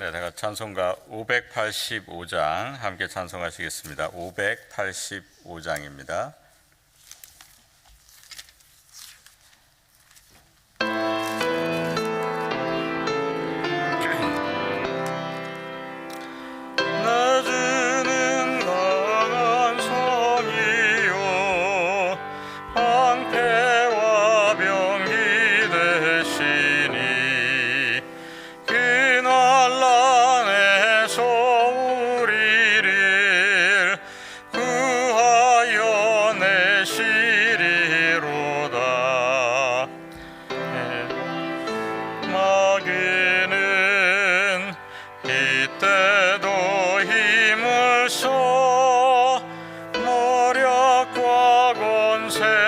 네, 내가 찬송가 585장 함께 찬송하시겠습니다. 585장입니다. 권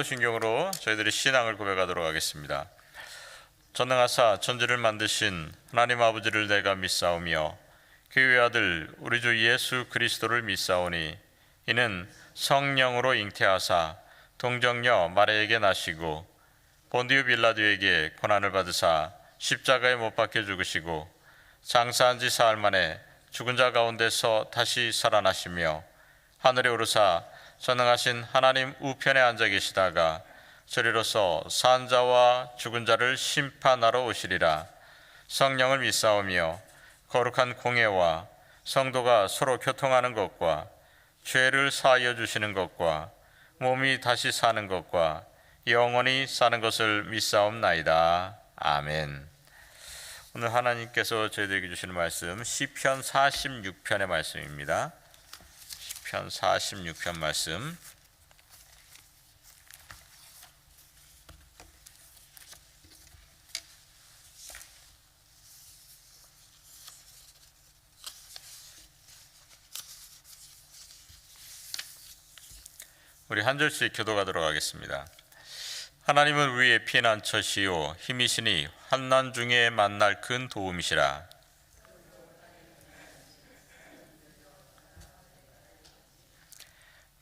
사도신경으로 저희들이 신앙을 고백하도록 하겠습니다. 전능하사 천지를 만드신 하나님 아버지를 내가 믿사오며 그의 아들 우리 주 예수 그리스도를 믿사오니 이는 성령으로 잉태하사 동정녀 마리에게 나시고 본디우 빌라도에게 고난을 받으사 십자가에 못 박혀 죽으시고 장사한 지 사흘 만에 죽은 자 가운데서 다시 살아나시며 하늘에 오르사 전능하신 하나님 우편에 앉아 계시다가 저리로서 산 자와 죽은 자를 심판하러 오시리라 성령을 믿사오며 거룩한 공예와 성도가 서로 교통하는 것과 죄를 사하여 주시는 것과 몸이 다시 사는 것과 영원히 사는 것을 믿사옵나이다 아멘. 오늘 하나님께서 저희들에게 주시는 말씀 시편 46편의 말씀입니다. 시편 46편 말씀 우리 한 절씩 교도가도록 하겠습니다. 하나님은 우리의 피난처시요 힘이시니 환난 중에 만날 큰 도움이시라.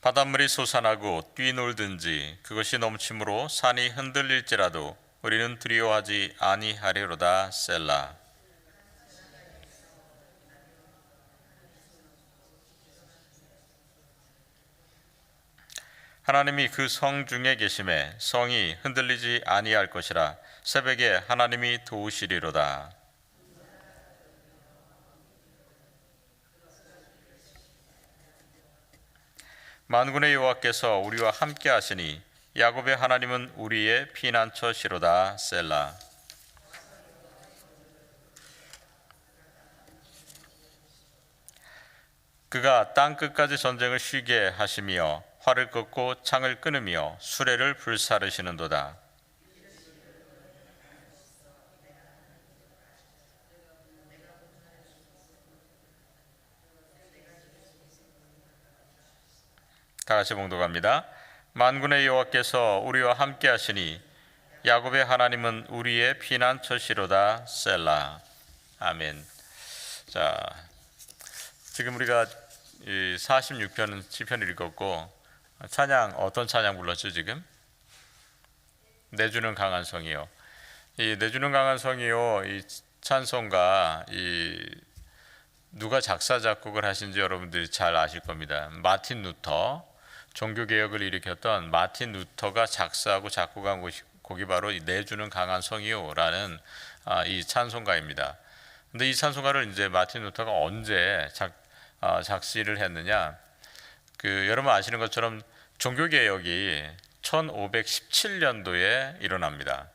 바닷물이 솟아나고 뛰놀든지 그것이 넘침으로 산이 흔들릴지라도 우리는 두려워하지 아니하리로다 셀라. 하나님이 그 성 중에 계심에 성이 흔들리지 아니할 것이라 새벽에 하나님이 도우시리로다. 만군의 여호와께서 우리와 함께 하시니 야곱의 하나님은 우리의 피난처시로다. 셀라. 그가 땅 끝까지 전쟁을 쉬게 하시며 활을 꺾고 창을 끊으며 수레를 불사르시는도다. 다 같이 봉독합니다. 만군의 여호와께서 우리와 함께 하시니 야곱의 하나님은 우리의 피난처시로다 셀라. 아멘. 자, 지금 우리가 이 46편 시편을 읽었고 찬양 어떤 찬양 불렀죠 지금? 내주는 강한 성이요. 이 내주는 강한 성이요. 이 찬송가 이 누가 작사 작곡을 하신지 여러분들이 잘 아실 겁니다. 마틴 루터 종교 개혁을 일으켰던 마틴 루터가 작사하고 작곡한 곡이, 곡이 바로 이 내주는 강한 성이요라는 아, 이 찬송가입니다. 근데 이 찬송가를 이제 마틴 루터가 언제 작 아, 작시를 했느냐? 그 여러분 아시는 것처럼 종교 개혁이 1517년도에 일어납니다.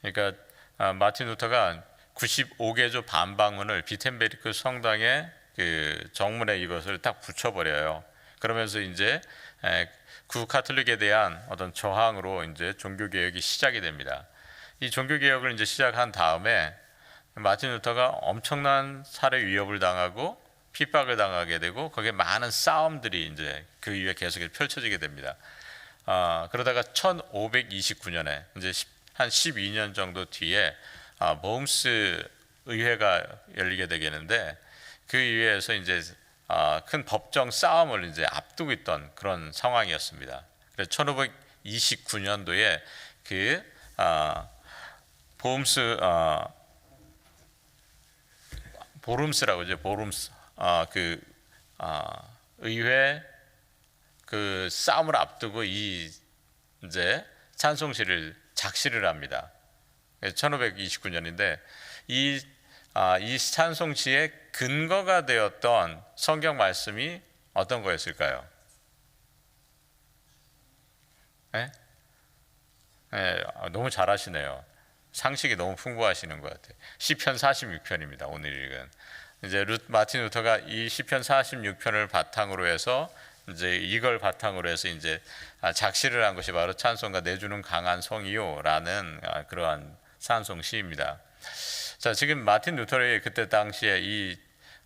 그러니까 아, 마틴 루터가 95개조 반박문을 비텐베리크 성당에 그 정문에 이것을 딱 붙여버려요. 그러면서 이제 에, 구카톨릭에 대한 어떤 저항으로 이제 종교 개혁이 시작이 됩니다. 이 종교 개혁을 이제 시작한 다음에 마틴 루터가 엄청난 살해 위협을 당하고 핍박을 당하게 되고 거기에 많은 싸움들이 이제 그 이후에 계속 펼쳐지게 됩니다. 아, 그러다가 1529년에 이제 한 12년 정도 뒤에 아, 모음스 의회가 열리게 되겠는데 그 의회에서 이제 아, 큰 법정 싸움을 이제 앞두고 있던 그런 상황이었습니다. 그래서 1529년도에 그 아, 보험스 아, 보름스라고 이제 보름스 아, 그 아, 의회 그 싸움을 앞두고 이 이제 찬송시를 작시를 합니다. 1529년인데 이, 아, 이 찬송시의 근거가 되었던 성경 말씀이 어떤 거였을까요? 네? 네, 너무 잘하시네요. 상식이 너무 풍부하시는 것 같아요. 시편 46편입니다. 오늘 읽은 이제 루, 마틴 루터가 이 시편 46편을 바탕으로 해서 이제 이걸 바탕으로 해서 이제 아, 작시를 한 것이 바로 찬송가 내주는 강한 성이요라는 아, 그러한 찬송 시입니다. 자 지금 마틴 루터의 그때 당시에 이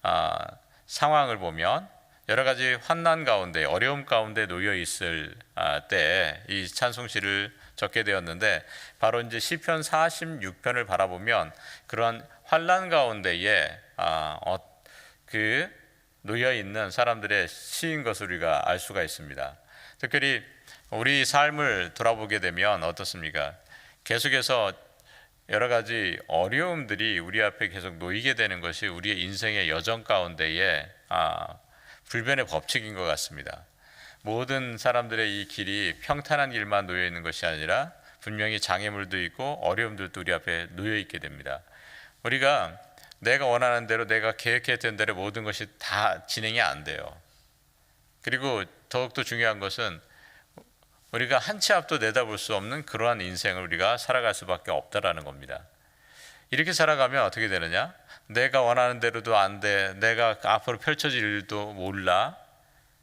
아, 상황을 보면 여러 가지 환난 가운데 어려움 가운데 놓여 있을 아, 때이 찬송시를 적게 되었는데 바로 이제 시편 46편을 바라보면 그런 환난 가운데에 아, 어, 그 놓여 있는 사람들의 시인 것을 우리가 알 수가 있습니다. 특별히 우리 삶을 돌아보게 되면 어떻습니까? 계속해서 여러 가지 어려움들이 우리 앞에 계속 놓이게 되는 것이 우리의 인생의 여정 가운데에 아, 불변의 법칙인 것 같습니다. 모든 사람들의 이 길이 평탄한 길만 놓여 있는 것이 아니라 분명히 장애물도 있고 어려움들도 우리 앞에 놓여 있게 됩니다. 우리가 내가 원하는 대로 내가 계획했던 대로 모든 것이 다 진행이 안 돼요. 그리고 더욱더 중요한 것은 우리가 한 치 앞도 내다볼 수 없는 그러한 인생을 우리가 살아갈 수밖에 없다라는 겁니다. 이렇게 살아가면 어떻게 되느냐? 내가 원하는 대로도 안 돼. 내가 앞으로 펼쳐질 일도 몰라.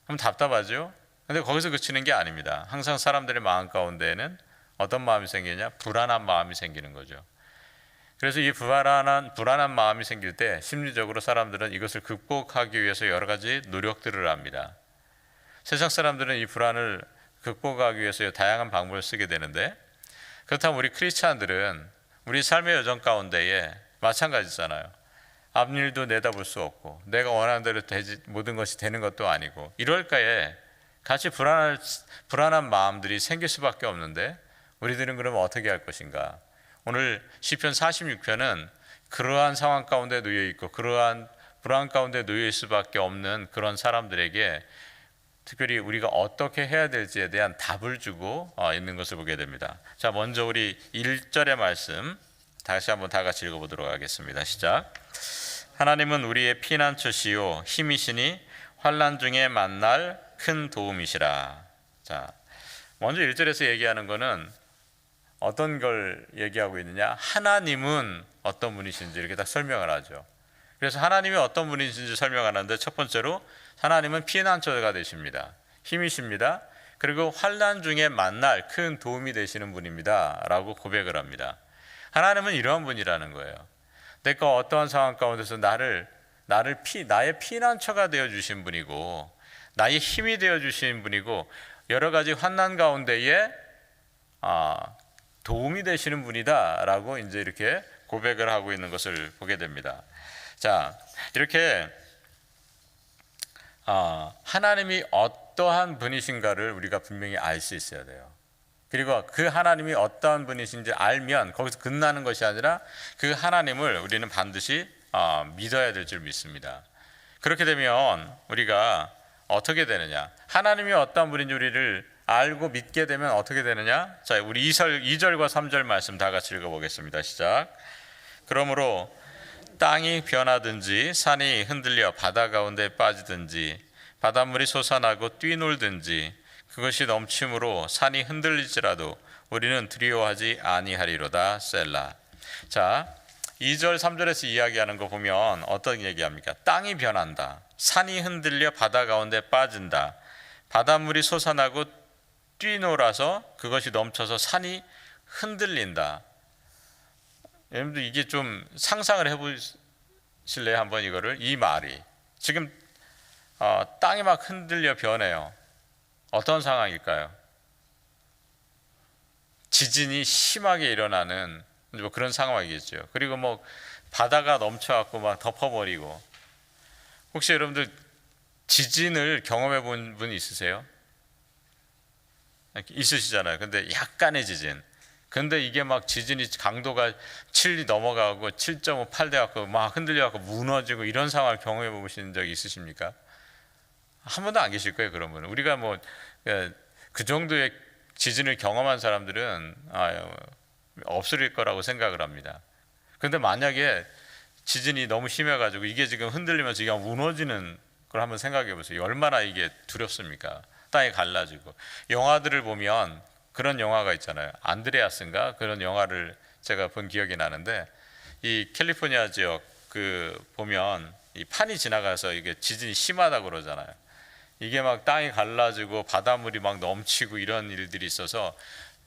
그럼 답답하죠? 근데 거기서 그치는 게 아닙니다. 항상 사람들의 마음 가운데에는 어떤 마음이 생기냐? 불안한 마음이 생기는 거죠. 그래서 이 불안한 불안한 마음이 생길 때 심리적으로 사람들은 이것을 극복하기 위해서 여러 가지 노력들을 합니다. 세상 사람들은 이 불안을 극복하기 위해서 다양한 방법을 쓰게 되는데 그렇다면 우리 크리스찬들은 우리 삶의 여정 가운데에 마찬가지잖아요. 앞일도 내다볼 수 없고 내가 원하는 대로 되지, 모든 것이 되는 것도 아니고 이럴까에 같이 불안할, 불안한 마음들이 생길 수밖에 없는데 우리들은 그러면 어떻게 할 것인가? 오늘 시편 46편은 그러한 상황 가운데 놓여 있고 그러한 불안 가운데 놓여 있을 수밖에 없는 그런 사람들에게 특별히 우리가 어떻게 해야 될지에 대한 답을 주고 어, 있는 것을 보게 됩니다. 자, 먼저 우리 1절의 말씀 다시 한번 다 같이 읽어보도록 하겠습니다. 시작. 하나님은 우리의 피난처시요 힘이시니 환난 중에 만날 큰 도움이시라. 자, 먼저 1절에서 얘기하는 거는 어떤 걸 얘기하고 있느냐? 하나님은 어떤 분이신지 이렇게 딱 설명을 하죠. 그래서 하나님이 어떤 분이신지 설명하는데 첫 번째로 하나님은 피난처가 되십니다. 힘이십니다. 그리고 환난 중에 만날 큰 도움이 되시는 분입니다라고 고백을 합니다. 하나님은 이러한 분이라는 거예요. 내가 어떠한 상황 가운데서 나를 나를 피 나의 피난처가 되어 주신 분이고 나의 힘이 되어 주신 분이고 여러 가지 환난 가운데에 아, 도움이 되시는 분이다라고 이제 이렇게 고백을 하고 있는 것을 보게 됩니다. 자, 이렇게 아, 하나님이 어떠한 분이신가를 우리가 분명히 알 수 있어야 돼요. 그리고 그 하나님이 어떠한 분이신지 알면 거기서 끝나는 것이 아니라 그 하나님을 우리는 반드시 아, 믿어야 될 줄 믿습니다. 그렇게 되면 우리가 어떻게 되느냐? 하나님이 어떠한 분인지 우리를 알고 믿게 되면 어떻게 되느냐? 자, 우리 2절, 2절과 3절 말씀 다 같이 읽어보겠습니다. 시작. 그러므로 땅이 변하든지 산이 흔들려 바다 가운데 빠지든지 바닷물이 솟아나고 뛰놀든지 그것이 넘침으로 산이 흔들릴지라도 우리는 두려워하지 아니하리로다 셀라. 자, 2절 3절에서 이야기하는 거 보면 어떤 얘기합니까? 땅이 변한다. 산이 흔들려 바다 가운데 빠진다. 바닷물이 솟아나고 뛰놀아서 그것이 넘쳐서 산이 흔들린다. 여러분들 이게 좀 상상을 해보실래요? 한번 이거를 이 말이 지금 어, 땅이 막 흔들려 변해요. 어떤 상황일까요? 지진이 심하게 일어나는 뭐 그런 상황이겠죠. 그리고 뭐 바다가 넘쳐갖고 막 덮어버리고 혹시 여러분들 지진을 경험해 본 분 있으세요? 있으시잖아요. 근데 약간의 지진. 근데 이게 막 지진이 강도가 7이 넘어가고 7.5, 8 돼갖고 막 흔들려갖고 무너지고 이런 상황을 경험해 보신 적 있으십니까? 한 번도 안 계실 거예요, 그런 분은. 우리가 뭐 그 정도의 지진을 경험한 사람들은 없을 거라고 생각을 합니다. 근데 만약에 지진이 너무 심해가지고 이게 지금 흔들리면서 이게 무너지는 걸 한번 생각해 보세요. 얼마나 이게 두렵습니까? 땅이 갈라지고 영화들을 보면 그런 영화가 있잖아요. 안드레아스인가 그런 영화를 제가 본 기억이 나는데 이 캘리포니아 지역 그 보면 이 판이 지나가서 이게 지진이 심하다고 그러잖아요. 이게 막 땅이 갈라지고 바닷물이 막 넘치고 이런 일들이 있어서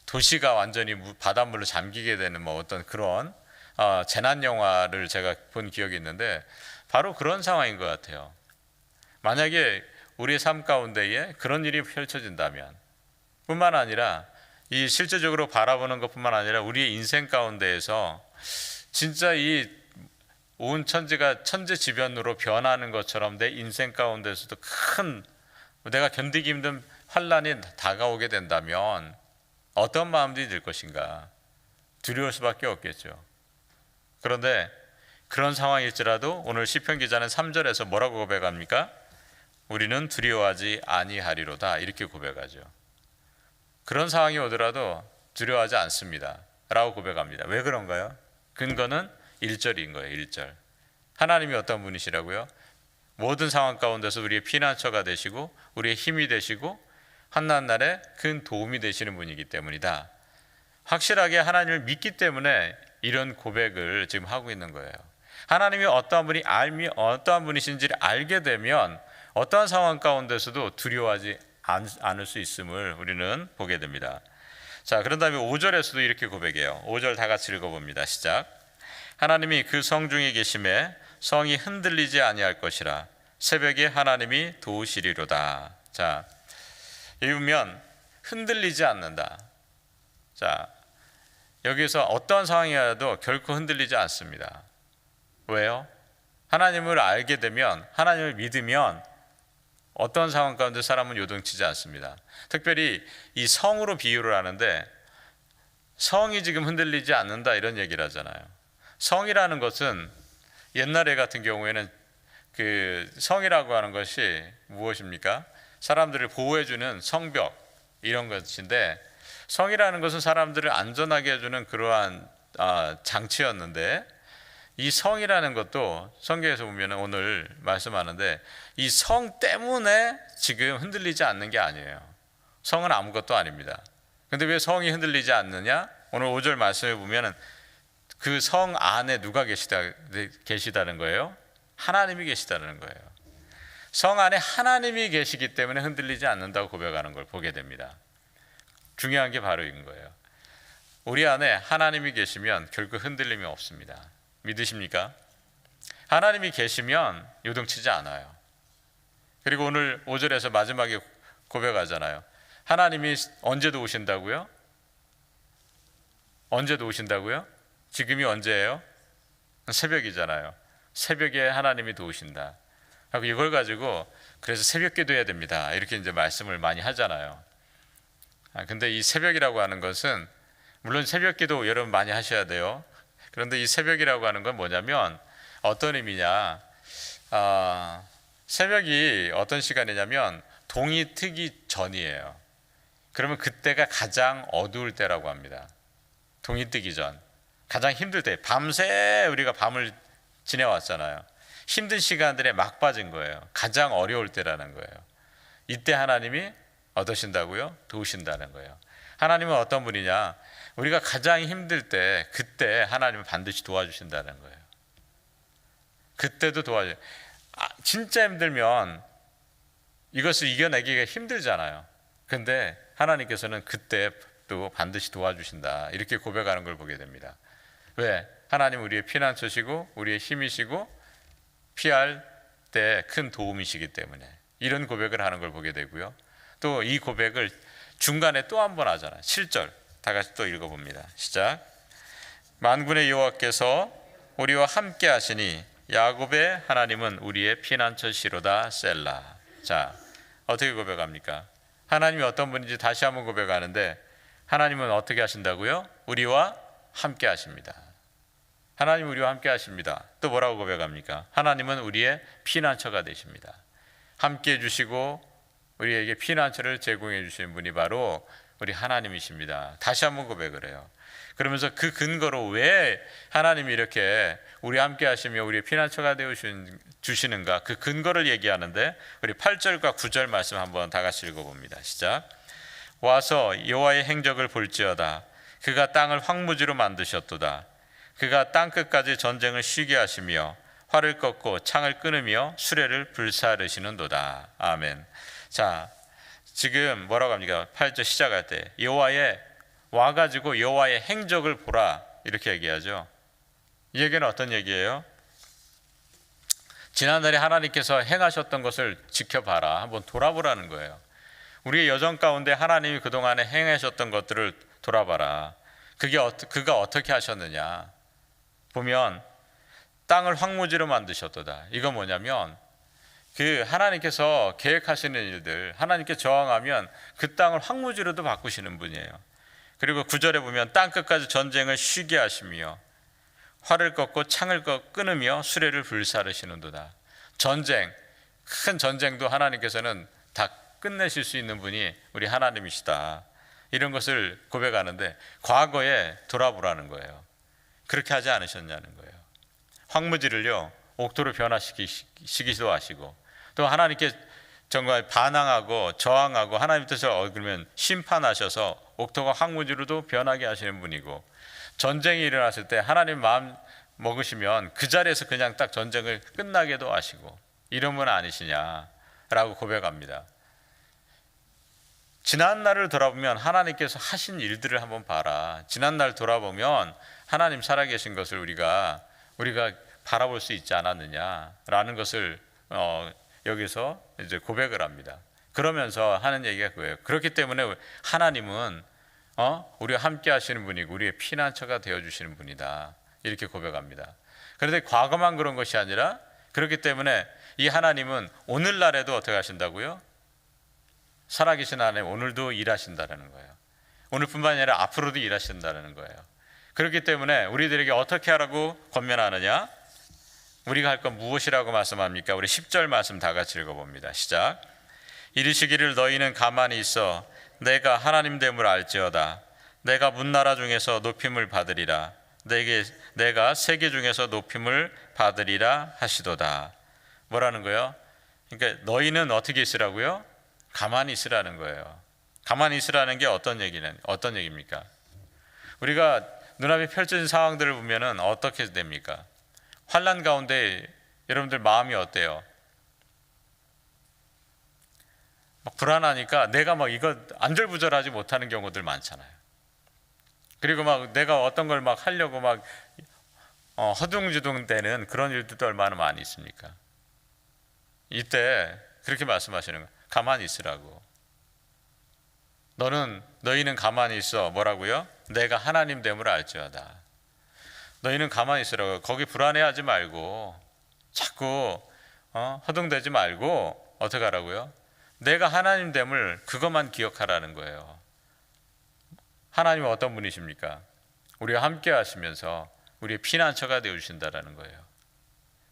도시가 완전히 바닷물로 잠기게 되는 뭐 어떤 그런 어, 재난 영화를 제가 본 기억이 있는데 바로 그런 상황인 것 같아요. 만약에 우리의 삶 가운데에 그런 일이 펼쳐진다면 뿐만 아니라 이 실제적으로 바라보는 것뿐만 아니라 우리의 인생 가운데에서 진짜 이 온 천지가 천재지변으로 변하는 것처럼 내 인생 가운데서도 큰 내가 견디기 힘든 환란이 다가오게 된다면 어떤 마음들이 들 것인가 두려울 수밖에 없겠죠. 그런데 그런 상황일지라도 오늘 시편 기자는 3절에서 뭐라고 고백합니까? 우리는 두려워하지 아니하리로다 이렇게 고백하죠. 그런 상황이 오더라도 두려워하지 않습니다. 라고 고백합니다. 왜 그런가요? 근거는 1절인 거예요. 1절. 하나님이 어떤 분이시라고요? 모든 상황 가운데서 우리의 피난처가 되시고 우리의 힘이 되시고 한난 날에 큰 도움이 되시는 분이기 때문이다. 확실하게 하나님을 믿기 때문에 이런 고백을 지금 하고 있는 거예요. 하나님이 어떠한 분이 알미 어떠한 분이신지를 알게 되면 어떠한 상황 가운데서도 두려워하지 않을 수 있음을 우리는 보게 됩니다. 자, 그런 다음에 5절에서도 이렇게 고백해요. 5절 다 같이 읽어봅니다. 시작. 하나님이 그 성 중에 계심에 성이 흔들리지 아니할 것이라 새벽에 하나님이 도우시리로다. 자, 여기 보면 흔들리지 않는다. 자, 여기서 어떠한 상황이라도 결코 흔들리지 않습니다. 왜요? 하나님을 알게 되면 하나님을 믿으면 어떤 상황 가운데 사람은 요동치지 않습니다. 특별히 이 성으로 비유를 하는데 성이 지금 흔들리지 않는다 이런 얘기를 하잖아요. 성이라는 것은 옛날에 같은 경우에는 그 성이라고 하는 것이 무엇입니까? 사람들을 보호해주는 성벽 이런 것인데 성이라는 것은 사람들을 안전하게 해주는 그러한 아, 장치였는데 이 성이라는 것도 성경에서 보면 오늘 말씀하는데 이 성 때문에 지금 흔들리지 않는 게 아니에요. 성은 아무것도 아닙니다. 근데 왜 성이 흔들리지 않느냐? 오늘 5절 말씀에 보면은 그 성 안에 누가 계시다, 계시다는 거예요? 하나님이 계시다는 거예요. 성 안에 하나님이 계시기 때문에 흔들리지 않는다고 고백하는 걸 보게 됩니다. 중요한 게 바로 이건 거예요. 우리 안에 하나님이 계시면 결국 흔들림이 없습니다. 믿으십니까? 하나님이 계시면 요동치지 않아요. 그리고 오늘 5절에서 마지막에 고백하잖아요. 하나님이 언제도 오신다고요? 언제도 오신다고요? 지금이 언제예요? 새벽이잖아요. 새벽에 하나님이 도우신다. 하고 이걸 가지고 그래서 새벽 기도해야 됩니다. 이렇게 이제 말씀을 많이 하잖아요. 아, 근데 이 새벽이라고 하는 것은 물론 새벽 기도 여러분 많이 하셔야 돼요. 그런데 이 새벽이라고 하는 건 뭐냐면 어떤 의미냐? 아, 새벽이 어떤 시간이냐면 동이 트기 전이에요. 그러면 그때가 가장 어두울 때라고 합니다. 동이 뜨기 전. 가장 힘들 때 밤새 우리가 밤을 지내왔잖아요. 힘든 시간들에 막 빠진 거예요. 가장 어려울 때라는 거예요. 이때 하나님이 어떠신다고요? 도우신다는 거예요. 하나님은 어떤 분이냐? 우리가 가장 힘들 때 그때 하나님은 반드시 도와주신다는 거예요. 그때도 도와줘. 아, 진짜 힘들면 이것을 이겨내기가 힘들잖아요. 근데 하나님께서는 그때 또 반드시 도와주신다. 이렇게 고백하는 걸 보게 됩니다. 왜? 하나님 우리의 피난처시고 우리의 힘이시고 피할 때 큰 도움이시기 때문에 이런 고백을 하는 걸 보게 되고요. 또 이 고백을 중간에 또 한 번 하잖아요. 7절 다 같이 또 읽어 봅니다. 시작. 만군의 여호와께서 우리와 함께 하시니 야곱의 하나님은 우리의 피난처시로다 셀라. 자 어떻게 고백합니까? 하나님이 어떤 분인지 다시 한번 고백하는데 하나님은 어떻게 하신다고요? 우리와 함께 하십니다. 하나님 우리와 함께 하십니다. 또 뭐라고 고백합니까? 하나님은 우리의 피난처가 되십니다. 함께 해 주시고 우리에게 피난처를 제공해 주시는 분이 바로 우리 하나님이십니다. 다시 한번 고백을 해요. 그러면서 그 근거로 왜 하나님이 이렇게 우리 함께 하시며 우리의 피난처가 되어 주시는가 그 근거를 얘기하는데 우리 8절과 9절 말씀 한번 다 같이 읽어 봅니다. 시작. 와서 여호와의 행적을 볼지어다 그가 땅을 황무지로 만드셨도다 그가 땅 끝까지 전쟁을 쉬게 하시며 활을 꺾고 창을 끊으며 수레를 불사르시는도다. 아멘. 자, 지금 뭐라고 합니까? 8절 시작할 때 여호와의 와 가지고 여호와의 행적을 보라 이렇게 얘기하죠. 이 얘기는 어떤 얘기예요? 지난날에 하나님께서 행하셨던 것을 지켜봐라. 한번 돌아보라는 거예요. 우리의 여정 가운데 하나님이 그동안에 행하셨던 것들을 돌아봐라. 그게 어, 그가 어떻게 하셨느냐? 보면 땅을 황무지로 만드셨도다. 이거 뭐냐면 그 하나님께서 계획하시는 일들, 하나님께 저항하면 그 땅을 황무지로도 바꾸시는 분이에요. 그리고 구절에 보면 땅 끝까지 전쟁을 쉬게 하시며 활을 꺾고 창을 끊으며 수레를 불사르시는도다. 전쟁, 큰 전쟁도 하나님께서는 다 끝내실 수 있는 분이 우리 하나님이시다. 이런 것을 고백하는데 과거에 돌아보라는 거예요. 그렇게 하지 않으셨냐는 거예요. 황무지를요 옥토로 변화시키기도 하시고 또 하나님께 정말 반항하고 저항하고 하나님 뜻을 어기면 심판하셔서 옥토가 황무지로도 변하게 하시는 분이고 전쟁이 일어났을 때 하나님 마음 먹으시면 그 자리에서 그냥 딱 전쟁을 끝나게도 하시고 이런 분 아니시냐라고 고백합니다. 지난 날을 돌아보면 하나님께서 하신 일들을 한번 봐라. 지난 날 돌아보면 하나님 살아계신 것을 우리가 우리가 바라볼 수 있지 않았느냐라는 것을 어, 여기서 이제 고백을 합니다. 그러면서 하는 얘기가 그거예요. 그렇기 때문에 하나님은 어? 우리와 함께 하시는 분이고 우리의 피난처가 되어 주시는 분이다. 이렇게 고백합니다. 그런데 과거만 그런 것이 아니라 그렇기 때문에 이 하나님은 오늘날에도 어떻게 하신다고요? 살아계신 하나님 오늘도 일하신다는 거예요. 오늘뿐만 아니라 앞으로도 일하신다는 거예요. 그렇기 때문에 우리들에게 어떻게 하라고 권면하느냐? 우리가 할 건 무엇이라고 말씀합니까? 우리 10절 말씀 다 같이 읽어봅니다. 시작. 이르시기를 너희는 가만히 있어 내가 하나님 됨을 알지어다. 내가 문나라 중에서 높임을 받으리라. 내게 내가 세계 중에서 높임을 받으리라 하시도다. 뭐라는 거예요? 그러니까 너희는 어떻게 있으라고요? 가만히 있으라는 거예요. 가만히 있으라는 게 어떤 얘기는 어떤 얘기입니까? 우리가 눈앞에 펼쳐진 상황들을 보면은 어떻게 됩니까? 환란 가운데 여러분들 마음이 어때요? 막 불안하니까 내가 막 이거 안절부절하지 못하는 경우들 많잖아요. 그리고 막 내가 어떤 걸 막 하려고 막 어, 허둥지둥 되는 그런 일들도 얼마나 많이 있습니까? 이때 그렇게 말씀하시는 거예요. 가만히 있으라고. 너는 너희는 가만히 있어. 뭐라고요? 내가 하나님 됨을 알지어다. 너희는 가만히 있으라고. 거기 불안해하지 말고 자꾸 어? 허둥대지 말고 어떻게 하라고요? 내가 하나님 됨을 그것만 기억하라는 거예요. 하나님은 어떤 분이십니까? 우리와 함께 하시면서 우리의 피난처가 되어 주신다라는 거예요.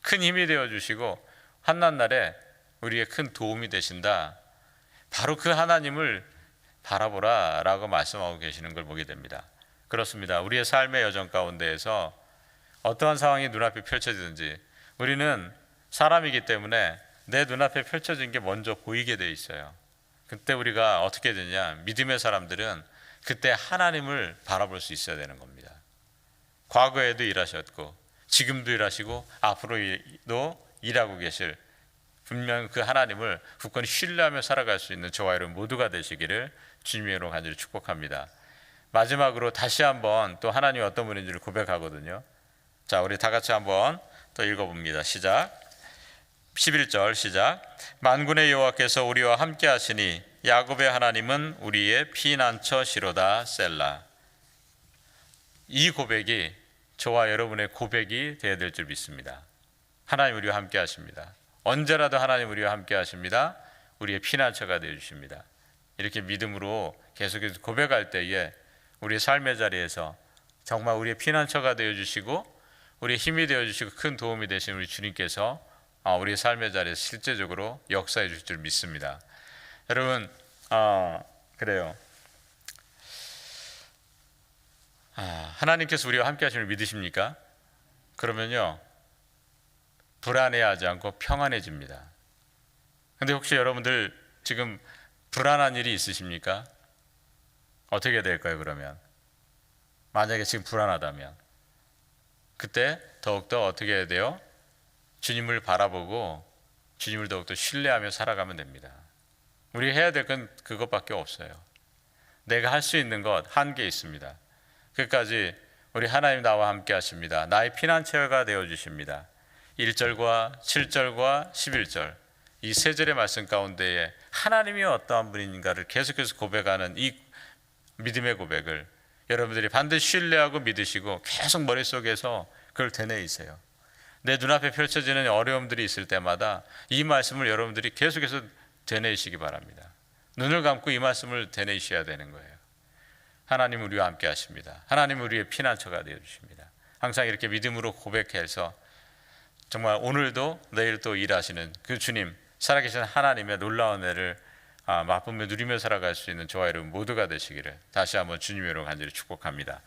큰 힘이 되어 주시고 한난 날에 우리의 큰 도움이 되신다. 바로 그 하나님을 바라보라라고 말씀하고 계시는 걸 보게 됩니다. 그렇습니다. 우리의 삶의 여정 가운데에서 어떠한 상황이 눈앞에 펼쳐지든지 우리는 사람이기 때문에 내 눈앞에 펼쳐진 게 먼저 보이게 돼 있어요. 그때 우리가 어떻게 되냐? 믿음의 사람들은 그때 하나님을 바라볼 수 있어야 되는 겁니다. 과거에도 일하셨고 지금도 일하시고 앞으로도 일하고 계실 분명 그 하나님을 굳건히 신뢰하며 살아갈 수 있는 저와 여러분 모두가 되시기를 주님의 이름으로 간절히 축복합니다. 마지막으로 다시 한번 또 하나님이 어떤 분인지를 고백하거든요. 자, 우리 다 같이 한번 또 읽어봅니다. 시작. 11절 시작. 만군의 여호와께서 우리와 함께 하시니 야곱의 하나님은 우리의 피난처시로다 셀라. 이 고백이 저와 여러분의 고백이 되어야 될 줄 믿습니다. 하나님 우리와 함께 하십니다. 언제라도 하나님 우리와 함께 하십니다. 우리의 피난처가 되어 주십니다. 이렇게 믿음으로 계속해서 고백할 때에 우리의 삶의 자리에서 정말 우리의 피난처가 되어 주시고 우리의 힘이 되어 주시고 큰 도움이 되신 우리 주님께서 아, 우리의 삶의 자리에서 실제적으로 역사해 줄줄 믿습니다. 여러분, 아, 그래요. 아, 하나님께서 우리와 함께 하심을 믿으십니까? 그러면요. 불안해하지 않고 평안해집니다. 근데 혹시 여러분들 지금 불안한 일이 있으십니까? 어떻게 될까요, 그러면? 만약에 지금 불안하다면 그때 더욱더 어떻게 해야 돼요? 주님을 바라보고 주님을 더욱더 신뢰하며 살아가면 됩니다. 우리 해야 될 건 그것밖에 없어요. 내가 할 수 있는 것한개 있습니다. 끝까지 우리 하나님 나와 함께 하십니다. 나의 피난처가 되어 주십니다. 1절과 7절과 11절 이 세 절의 말씀 가운데에 하나님이 어떠한 분인가를 계속해서 고백하는 이 믿음의 고백을 여러분들이 반드시 신뢰하고 믿으시고 계속 머릿속에서 그걸 되뇌이세요. 내 눈앞에 펼쳐지는 어려움들이 있을 때마다 이 말씀을 여러분들이 계속해서 되뇌이시기 바랍니다. 눈을 감고 이 말씀을 되뇌이셔야 되는 거예요. 하나님 우리와 함께 하십니다. 하나님 우리의 피난처가 되어 주십니다. 항상 이렇게 믿음으로 고백해서 정말 오늘도 내일 또 일하시는 그 주님 살아계신 하나님의 놀라운 애를 아, 맛보며 누리며 살아갈 수 있는 저와 여러분 모두가 되시기를 다시 한번 주님의 이름으로 간절히 축복합니다.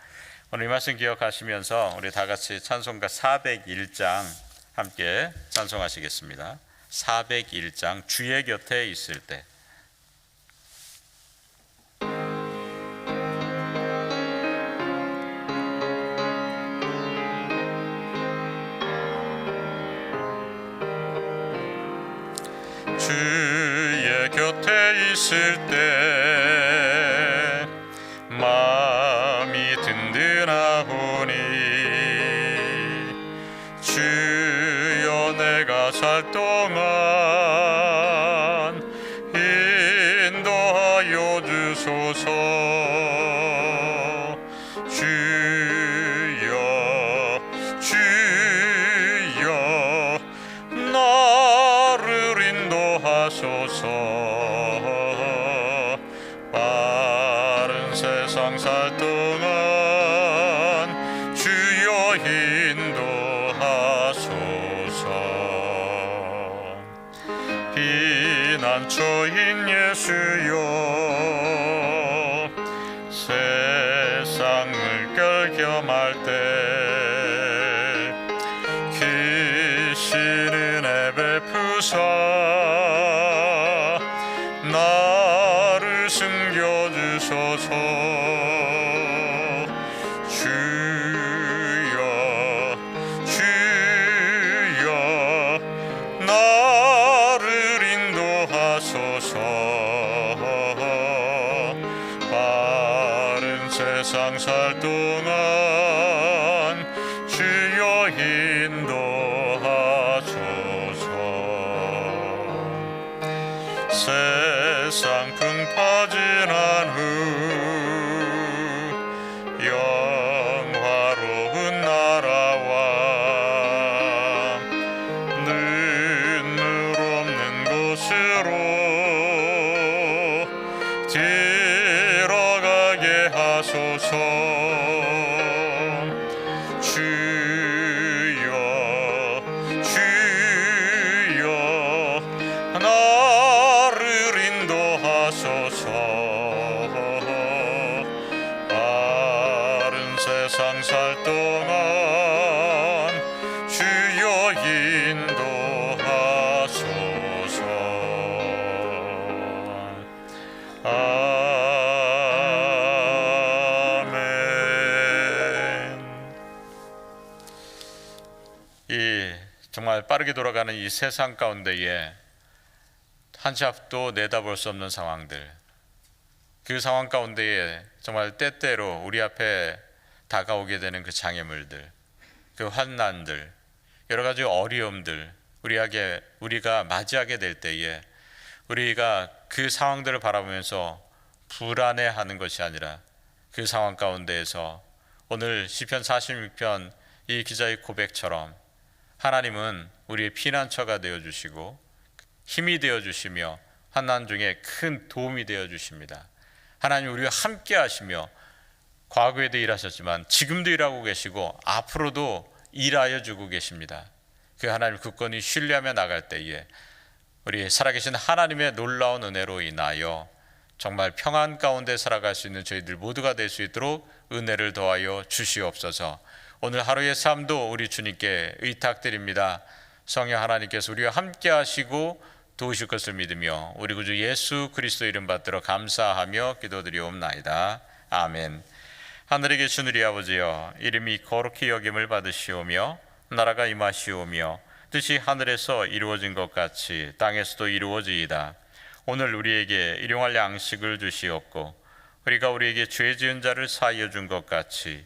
오늘 이 말씀 기억하시면서 우리 다 같이 찬송가 401장 함께 찬송하시겠습니다. 401장 주의 곁에 있을 때 주의 곁에 있을 때 피난처인 예수여 세상 풍파지 이 정말 빠르게 돌아가는 이 세상 가운데에 한치 앞도 내다볼 수 없는 상황들. 그 상황 가운데에 정말 때때로 우리 앞에 다가오게 되는 그 장애물들 그 환난들 여러 가지 어려움들 우리에게 우리가 맞이하게 될 때에 우리가 그 상황들을 바라보면서 불안해하는 것이 아니라 그 상황 가운데에서 오늘 시편 46편 이 기자의 고백처럼 하나님은 우리의 피난처가 되어 주시고 힘이 되어 주시며 환난 중에 큰 도움이 되어 주십니다. 하나님 우리와 함께 하시며 과거에도 일하셨지만 지금도 일하고 계시고 앞으로도 일하여 주고 계십니다. 그 하나님 굳건히 신뢰하며 나갈 때에 우리 살아계신 하나님의 놀라운 은혜로 인하여 정말 평안 가운데 살아갈 수 있는 저희들 모두가 될 수 있도록 은혜를 더하여 주시옵소서. 오늘 하루의 삶도 우리 주님께 의탁드립니다. 성령 하나님께서 우리와 함께 하시고 도우실 것을 믿으며 우리 구주 예수 그리스도 이름 받들어 감사하며 기도드리옵나이다. 아멘. 하늘에 계신 우리 아버지여 이름이 거룩히 여김을 받으시오며 나라가 임하시오며 뜻이 하늘에서 이루어진 것 같이 땅에서도 이루어지이다. 오늘 우리에게 일용할 양식을 주시옵고 우리가 우리에게 죄 지은 자를 사하여 준 것 같이